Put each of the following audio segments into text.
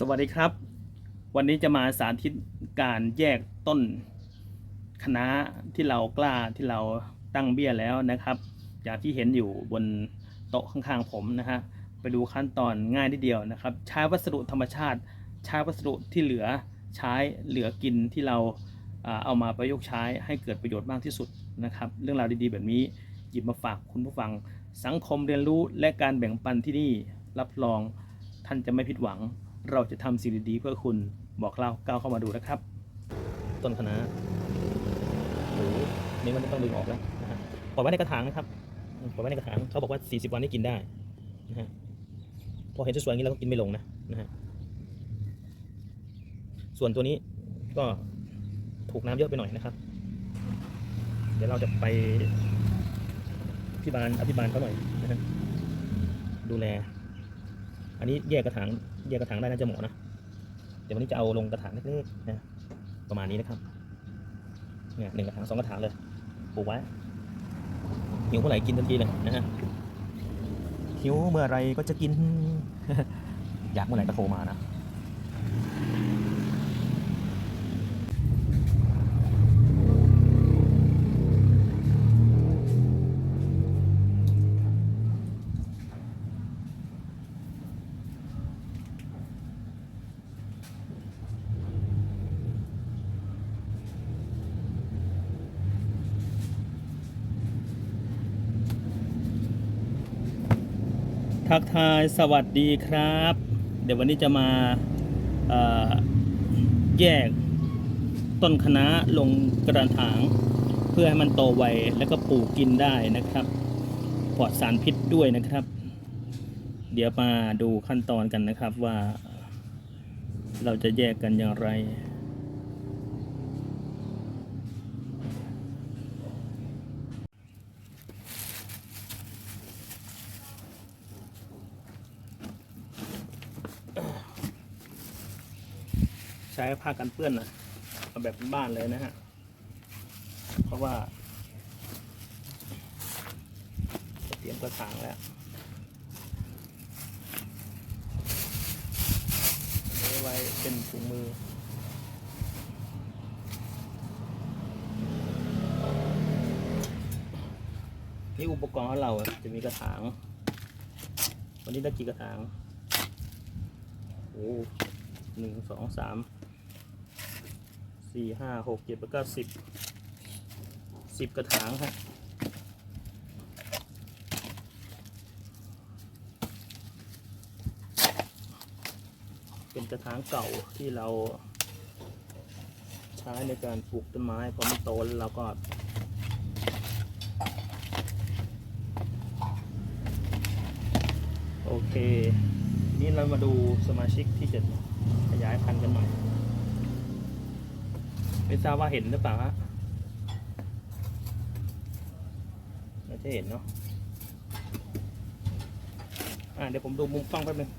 สวัสดีครับ วันนี้จะมาสาธิตการแยกต้นคณะที่เรากล้าที่เราตั้งเบี้ยแล้วนะครับอย่างที่เห็นอยู่บนโต๊ะข้างๆผมนะฮะไปดูขั้นตอนง่ายนิดเดียวนะครับ ใช้วัสดุธรรมชาติใช้วัสดุที่เหลือใช้เหลือกินที่เราอ่าเอามาประยุกต์ใช้ให้เกิดประโยชน์มากที่สุดนะครับ เรื่องราวดีๆ แบบนี้หยิบมาฝากคุณผู้ฟังสังคมเรียนรู้และการแบ่งปันที่นี่รับรองท่านจะไม่ผิดหวัง เราจะทำสิ่งดีๆเพื่อคุณบอกเล่าก้าวเข้ามาดูนะครับ ต้นคะน้าโอ้โหนี่มันต้องดึงออกแล้วนะฮะปล่อยไว้ในกระถางนะครับปล่อยไว้ในกระถางเขาบอกว่า 40 วันนี้กินได้นะฮะพอเห็นสวยๆอย่างนี้เราก็กินไม่ลงนะนะฮะส่วนตัวนี้ก็ถูกน้ำเยอะไปหน่อยนะครับ เดี๋ยวเราจะไปพิบาลอภิบาลเขาหน่อยนะฮะดูแล อันนี้แยกกระถางแยกกระถางได้น่าจะเหมาะนะ เดี๋ยววันนี้จะเอาลงกระถางเล็กๆนะประมาณนี้นะครับเนี่ยหนึ่งกระถางสองกระถางเลยปลูกไว้หิวเมื่อไหร่กินทันทีเลยนะฮะหิวเมื่อไหรก็จะกิน อยากเมื่อไหร่ก็โทรมานะ ทักทายสวัสดีครับ เดี๋ยววันนี้จะมาแยกต้นคะน้าลงกระถาง เพื่อให้มันโตไวแล้วก็ปลูกกินได้นะครับ ปลอดสารพิษด้วยนะครับ เดี๋ยวมาดูขั้นตอนกันนะครับว่า เราจะแยกกันอย่างไร ใช้ผ้ากันเปื้อนนะเอาแบบบ้านเลยนะฮะ เพราะว่าเตรียมกระถางแล้วไว้เป็นถุงมือนี่อุปกรณ์ของเราจะมีกระถาง วันนี้ได้กี่กระถาง โอ้หนึ่งสองสาม สี่ห้าหกเจ็ดแปดเก้าสิบสิบกระถางครับเป็นกระถางเก่าที่เราใช้ในการปลูกต้นไม้พอมันโตแล้วเราก็โอเค นี่เรามาดูสมาชิกที่จะขยายพันธุ์กันหน่อย ไม่ทราบว่าเห็นหรือเปล่าฮะน่าจะเห็นเนาะอ่าเดี๋ยวผมดูมุมกล้องแป๊บนึง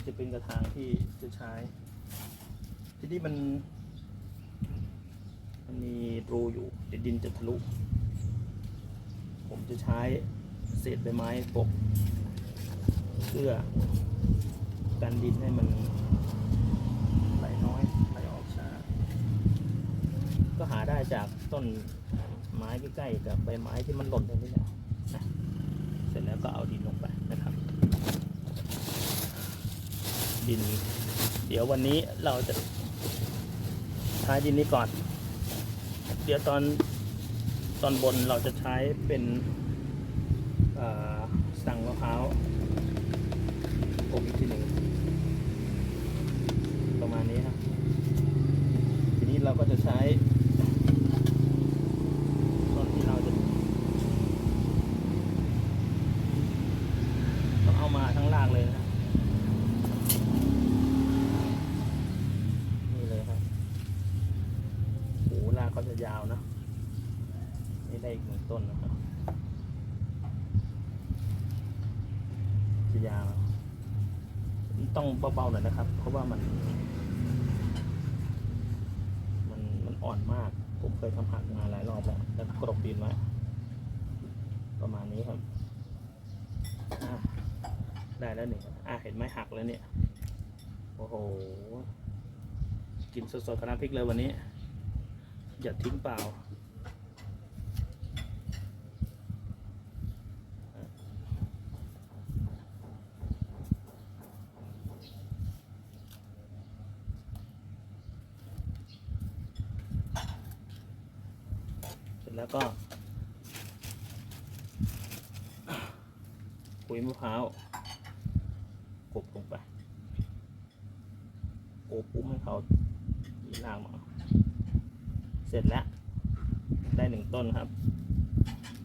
นี่จะเป็นกระถางที่จะใช้ ที่นี่มัน มันมีรูอยู่เดี๋ยวดินจะทะลุ ผมจะใช้เศษใบไม้ปกเพื่อกันดินให้มันไหลน้อยไหลออกช้า ก็หาได้จากต้นไม้ใกล้ๆกับใบไม้ที่มันหล่นตรงนี้แหละนะเสร็จแล้วก็เอาดินลงไปนะครับ ดิน เดี๋ยววันนี้เราจะใช้ดินนี้ก่อน เดี๋ยวตอนตอนบนเราจะใช้เป็นสั่งมะพร้าวอบอีกทีหนึ่งประมาณนี้ครับทีนี้เราก็จะ ก็จะยาวนะนี่ได้อีกหนึ่งต้นนะครับจะยาวต้องเบาๆหน่อยนะครับ เพราะว่ามัน มันมันอ่อนมาก ผมเคยทำหักมาหลายรอบแล้วแล้วกรบดินไว้ประมาณนี้ครับได้แล้วหนี่งอะเห็นไหมหักแล้วเนี่ย โอ้โห กินสดๆกระนาำพริกเลยวันนี้ อย่าทิ้งเปล่า เสร็จแล้วก็ปุ๋ยมะพร้าวกบลงไปโอบปุ้มให้เขา เสร็จแล้ว ได้หนึ่งต้นครับ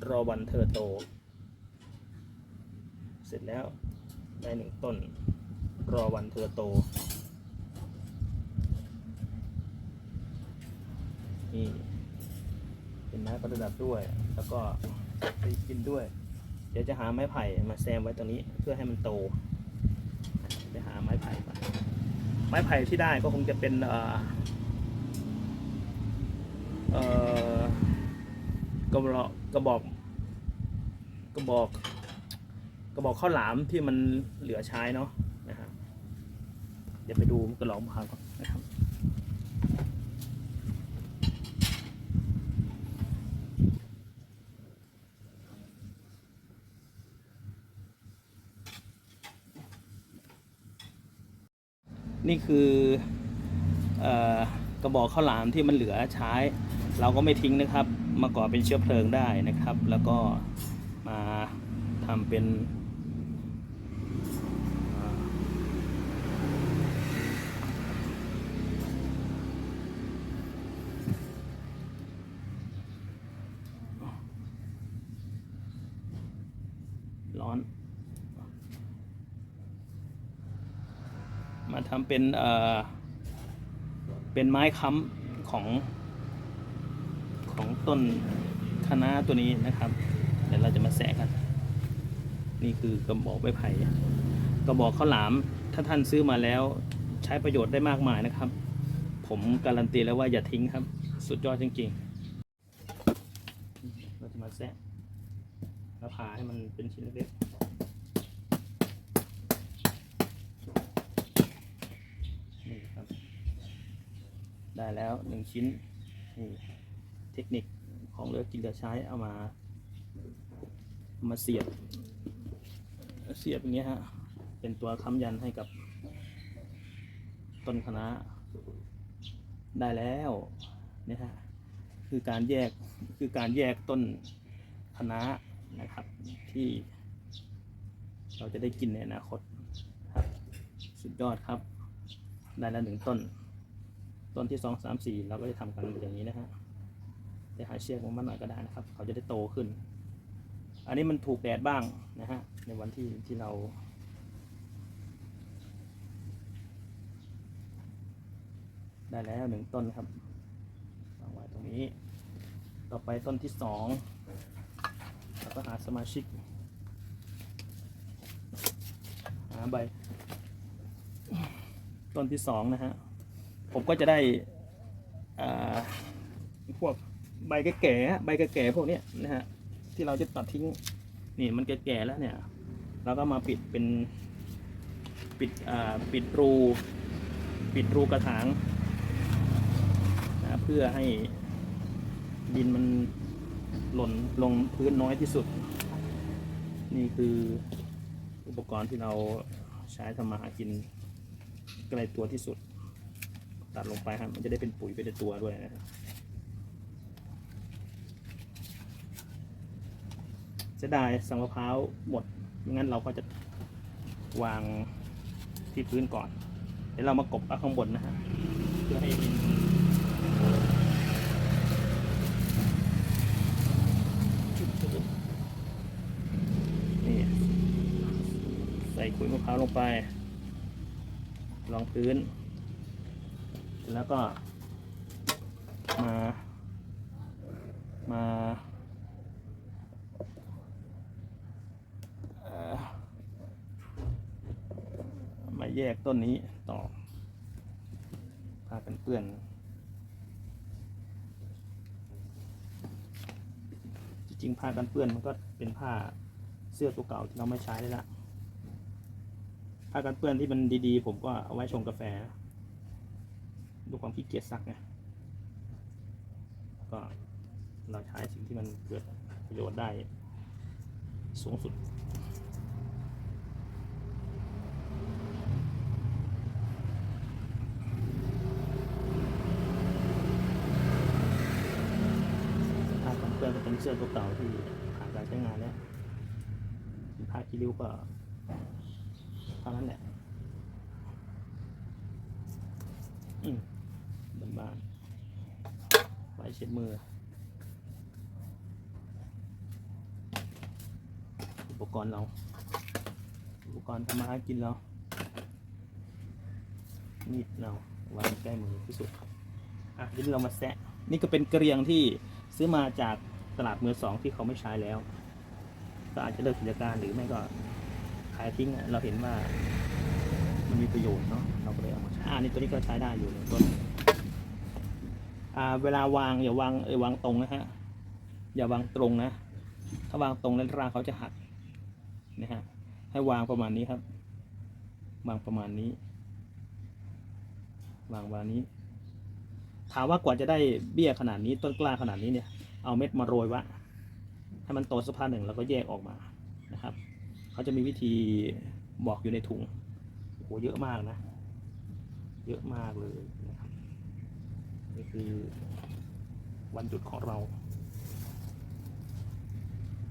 รอวันเธอโต เสร็จแล้วได้หนึ่งต้น รอวันเธอโต นี่เป็นไม้ประดับด้วย แล้วก็ไปกินด้วย เดี๋ยวจะหาไม้ไผ่มาแซมไว้ตรงนี้เพื่อให้มันโตจะหาไม้ไผ่มาไม้ไผ่ที่ได้ก็คงจะเป็นเอ่อ กระบอกกระบอกกระบอกกระบอกข้าวหลามที่มันเหลือใช้เนาะนะครับเดี๋ยวไปดูกระหลอมะพาวก่อนนะครับนี่คืออกระบอกข้าวหลามที่มันเหลือใช้ เราก็ไม่ทิ้งนะครับมาก่อเป็นเชื้อเพลิงได้นะครับ แล้วก็มาทำเป็นร้อน มาทำเป็น เอ่อ เป็นไม้ค้ำของ ต้นคะน้าตัวนี้นะครับเดี๋ยวเราจะมาแสกัน นี่คือกระบอกไม้ไผ่กระบอกข้าวหลามถ้าท่านซื้อมาแล้วใช้ประโยชน์ได้มากมายนะครับ ผมการันตีแล้วว่าอย่าทิ้งครับ สุดยอดจริงๆ เราจะมาแสะแล้วผ่าให้มันเป็นชิ้นเล็กๆนี่ครับได้แล้วหนึ่งชิ้น นี่ เทคนิค ของเหลือกินเหลือใช้เอามามาเสียบ เสียบอย่างเงี้ยฮะ เป็นตัวค้ำยันให้กับต้นคณะได้แล้วเนี่ยฮะคือการแยกคือการแยกต้นคณะนะครับที่เราจะได้กินในอนาคตครับสุดยอดครับ ได้ล้วหนึ่งต้น ต้นที่สองสามสี่เราก็จะทำกันอย่างนี้นะฮะ จะหาเชือกมามัดหน่อยก็ได้นะครับ เขาจะได้โตขึ้น อันนี้มันถูกแดดบ้างนะฮะในวันที่ที่เราได้แล้วหนึ่งต้นครับวางไว้ตรงนี้ ต่อไปต้นที่สองเราก็หาสมาชิก หาใบ ต้นที่สองนะฮะ ผมก็จะได้พวก ใบแก่ๆใบแก่ๆพวกนี้นะฮะที่เราจะตัดทิ้งนี่มันแก่ๆแล้วเนี่ยเราก็มาปิดเป็นปิดอ่าปิดรูปิดรูกระถางนะเพื่อให้ดินมันหล่นลงพื้นน้อยที่สุด นี่คืออุปกรณ์ที่เราใช้ทำมาหากินใกล้ตัวที่สุด ตัดลงไปครับมันจะได้เป็นปุ๋ยไปในตัวด้วยนะครับ สียดายสังมะพร้าวหมดงั้นเราก็จะวางที่พื้นก่อน เดี๋ยวเรามากบเอาข้างบนนะฮะเพื่อให้ดินนี่ใส่ขุยมะพร้าวลงไป รองพื้น แล้วก็มา มาเอ่อ มา แยกต้นนี้ต่อผ้ากันเปื้อนจริงๆผ้ากันเปื้อนมันก็เป็นผ้าเสื้อตัวเก่าที่เราไม่ใช้เลยละผ้ากันเปื้อนที่มันดีๆ ผมก็เอาไว้ชงกาแฟดูความขี้เกียจซักไงก็เราใช้สิ่งที่มันเกิดประโยชน์ได้สูงสุด ผ้ากัน เชือนก็เป็นเสื้อตัวเก่าที่ผ่านการใช้งานแล้วผ้าคีริ้วก็เท่านั้นแหละอืมบานๆไว้เช็ดมือ อุปกรณ์เรา อุปกรณ์ทำมาหากินเรา มีดเราวางใกล้มือที่สุดอะนี้เรามาแซะ นี่ก็เป็นกระเรียงที่ซื้อมาจาก ตลาดมือสองที่เขาไม่ใช้แล้ว ก็อาจจะเลิกกิจการหรือไม่ก็ขายทิ้งเราเห็นว่ามันมีประโยชน์เนาะเราก็เลยเอามาใช้อ่านี่ตัวนี้ก็ใช้ได้อยู่ในต้นอ่าเวลาวางอย่าวางเออวางตรงนะฮะอย่าวางตรงนะ ถ้าวางตรงแล้วรากเขาจะหักนะฮะให้วางประมาณนี้ครับ วางประมาณนี้ วางประมาณนี้ ถามว่ากว่าจะได้เบี้ยขนาดนี้ต้นกล้าขนาดนี้เนี่ย เอาเม็ดมาโรยวะให้มันโตสักพักหนึ่งแล้วก็แยกออกมานะครับเขาจะมีวิธีบอกอยู่ในถุงโอ้โหเยอะมากนะ เยอะมากเลยนะครับนี่คือวันหยุดของเรา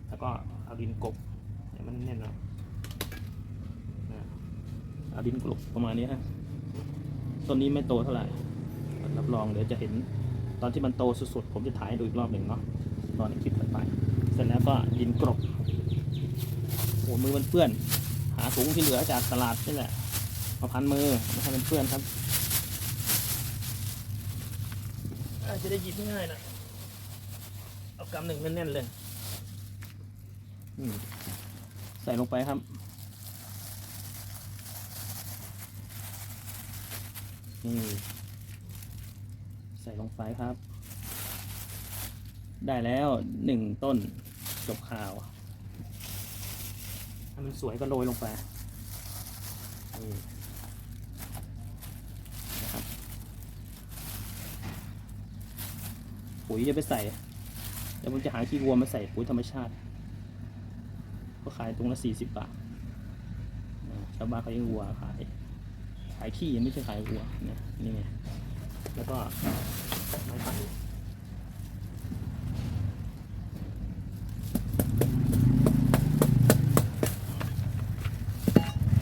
แล้วก็เอาดินกบให้มันแน่นหนะเอาดินกลบประมาณนี้ฮะต้นนี้ไม่โตเท่าไหร่รับรองเดี๋ยวจะเห็น อนที่มันโตสุดๆผมจะถ่ายให้ดูอีกรอบหนึ่งเนาะตอนในคลิปถัดไป เสร็จแล้วก็ดินกรบโอ้มือมันเปื้อน หาถุงที่เหลือจากตลาดนี่แหละมาพันมือไม่ให้มันเปื้อนครับอาจจะได้หยิบง่ายๆนะเอากำหนึ่งแน่นๆเลยอืมใส่ลงไปครับ นี่ ใส่ลงไปครับ ได้แล้วหนึ่งต้นจบข่าวให้มันสวยก็โรยลงไปนี่นะครับปุ๋ยจะไปใส่เดี๋ยวผมจะหาขี้วัวมาใส่ปุ๋ยธรรมชาติ ก็ขายตรงละสี่สิบบาทชาวบ้านเขาเลี้ยงวัวขาย ขายขี้ไม่ใช่ขายวัวนี่นี่ไง แล้วก็ไม้ไผ่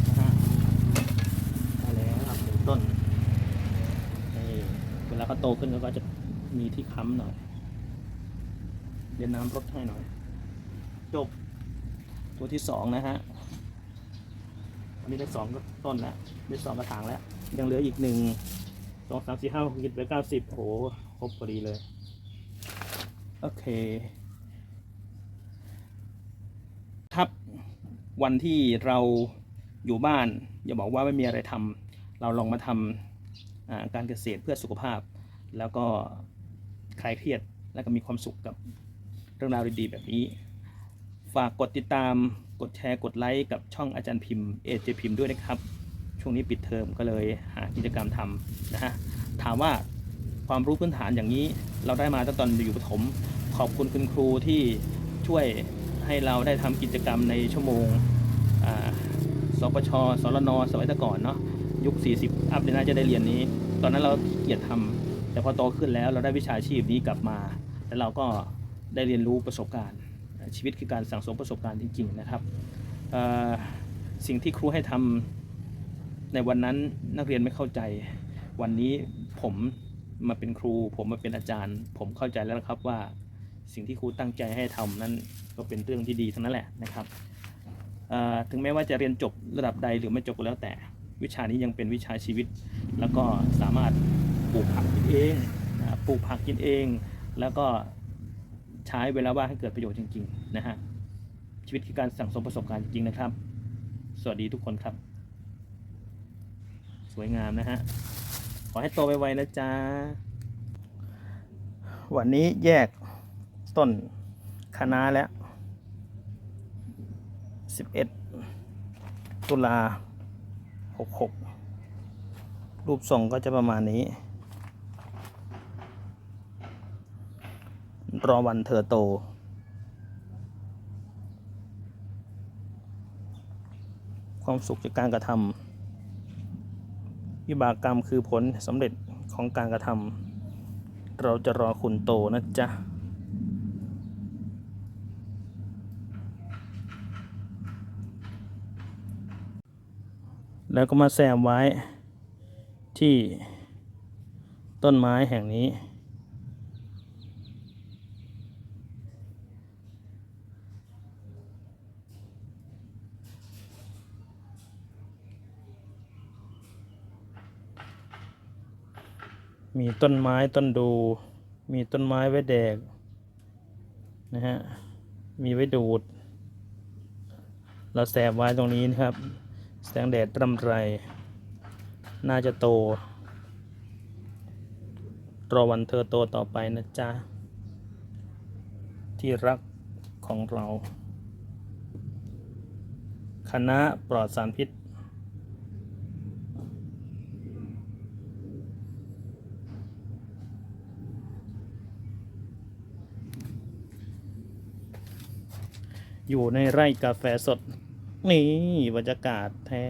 นะฮะได้แล้วครับหนึ่งต้นนี่เวลาเขาโตขึ้นเขาก็จะมีที่ค้ำหน่อยเดี๋ยวน้ำรดให้หน่อย จบ ตัวที่สองนะฮะวันนี้ได้สองต้นแล้วได้สองกระถางแล้ว ยังเหลืออีกหนึ่ง สองสามสี่ห้าหกเจ็ดแปดเก้าสิบโหครบพอดีเลย โอเค ครับ วันที่เราอยู่บ้าน อย่าบอกว่าไม่มีอะไรทำเราลองมาทำการเกษตรเพื่อสุขภาพ แล้วก็คลายเครียดแล้วก็มีความสุขกับเรื่องราวดีๆแบบนี้ ฝากกดติดตามกดแชร์กดไลค์กับช่องอาจารย์พิมพ์เอเจพิมพ์ด้วยนะครับ ช่วงนี้ปิดเทอมก็เลยหากิจกรรมทำนะฮะถามว่าความรู้พื้นฐานอย่างนี้เราได้มาตั้งตอนอยู่ประถม ขอบคุณคุณครูที่ช่วยให้เราได้ทำกิจกรรมในชั่วโมงสปชสรนสมัยแต่ก่อนเนาะยุค 40 อัพเนี่ยน่าจะได้เรียนนี้ ตอนนั้นเราเกียจทำแต่พอโตขึ้นแล้วเราได้วิชาชีพนี้กลับมา แล้วเราก็ได้เรียนรู้ประสบการณ์ ชีวิตคือการสั่งสมประสบการณ์จริงๆนะครับสิ่งที่ครูให้ทำ ในวันนั้นนักเรียนไม่เข้าใจ วันนี้ผมมาเป็นครู ผมมาเป็นอาจารย์ ผมเข้าใจแล้วครับว่าสิ่งที่ครูตั้งใจให้ทำนั้นก็เป็นเรื่องที่ดีทั้งนั้นแหละนะครับถึงแม้ว่าจะเรียนจบระดับใดหรือไม่จบก็แล้วแต่ วิชานี้ยังเป็นวิชาชีวิต แล้วก็สามารถปลูกผักกินเองปลูกผักกินเอง แล้วก็ใช้เวลาว่างให้เกิดประโยชน์จริงๆนะฮะชีวิตคือการสั่งสมประสบการณ์จริงๆนะครับ สวัสดีทุกคนครับ สวยงามนะฮะ ขอให้โตไวๆนะจ๊ะ วันนี้แยกต้นคะน้าแล้ว 11 ตุลา 66 รูปทรงก็จะประมาณนี้ รอวันเธอโตความสุขจากการกระทำ วิบากกรรมคือผลสำเร็จของการกระทำเราจะรอคุณโตนะจ๊ะแล้วก็มาแซมไว้ที่ต้นไม้แห่งนี้ มีต้นไม้ต้นดู มีต้นไม้ไว้แดกนะฮะ มีไว้ดูด เราแสบไว้ตรงนี้นะครับ แสงแดดรำไร น่าจะโต รอวันเธอโตต่อไปนะจ๊ะ ที่รักของเรา คณะปลอดสารพิษ อยู่ในไร่กาแฟสด นี่บรรยากาศแท้